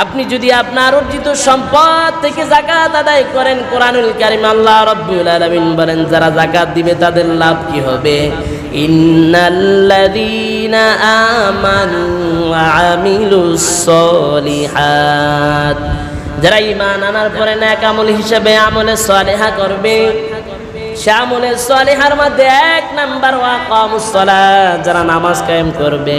আপনি যদি আপনার অর্জিত সম্পদ থেকে জাকাত আদায় করেন, কোরআনুল কারিম আল্লাহ রব্বুল আলামিন বলেন, যারা জাকাত দিবে তাদের লাভ কি হবে? ইন্নাল্লাযীনা আমানু ওয়া আমিলুস সলিহাত। যারা ঈমান আনার পরে নেক আমল হিসেবে আমলে সলিহা করবে, সে আমলে সলিহার মধ্যে এক নাম্বার ওয়া কামুস সালাত, যারা নামাজ কায়েম করবে।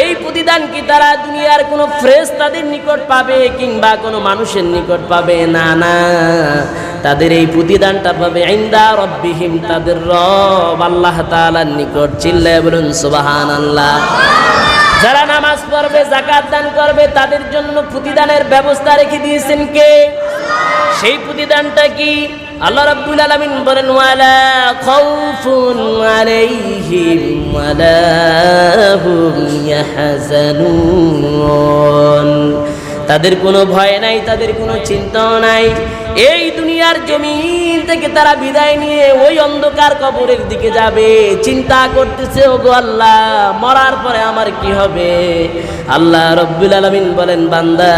এই প্রতিদান কি তারা দুনিয়ার কোনো ফ্রেশ তাদের নিকট পাবে কিংবা কোনো মানুষের নিকট পাবে? না না। তাদের এই প্রতিদানটা পাবে ইন্দা রব্বিহিম, তাদের রব আল্লাহ তাআলার নিকট। চিল্লায় বলুন সুবাহান আল্লাহ যারা নামাজ পড়বে জাকাত দান করবে, তাদের জন্য প্রতিদানের ব্যবস্থা রেখে দিয়েছেন কে? সেই প্রতিদানটা কি? আল্লাহ রাব্বুল আলামিন বলেন ওয়ালা খাউফুন আলাইহিম ওয়ালা হুম ইয়াহজানুন। তাদের কোনো ভয় নাই, তাদের কোনো চিন্তাও নাই। এই দুনিয়ার জমিন থেকে তারা বিদায় নিয়ে ওই অন্ধকার কবরের দিকে যাবে। চিন্তা করতেছে ও গো আল্লাহ, মরার পরে আমার কি হবে? আল্লাহ রব্বুল আলমিন বলেন, বান্দা,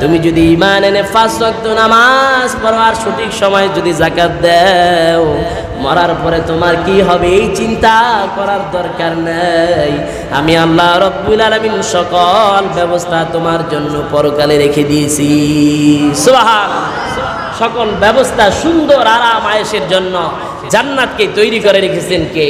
তুমি যদি ইমান এনে ফাঁস রক্ত নামাজ পড়ার সঠিক সময় যদি জাকাত দাও মরার পরে তোমার কি হবে? এই চিন্তা করার দরকার নেই। আমি আল্লাহ রব্বুল আলমিন সকল ব্যবস্থা তোমার জন্য পরকালে রেখে দিয়েছি। সোহা সকল ব্যবস্থা সুন্দর আরাম আয়েসের জন্য জান্নাতকে তৈরি করে রেখেছেন কে?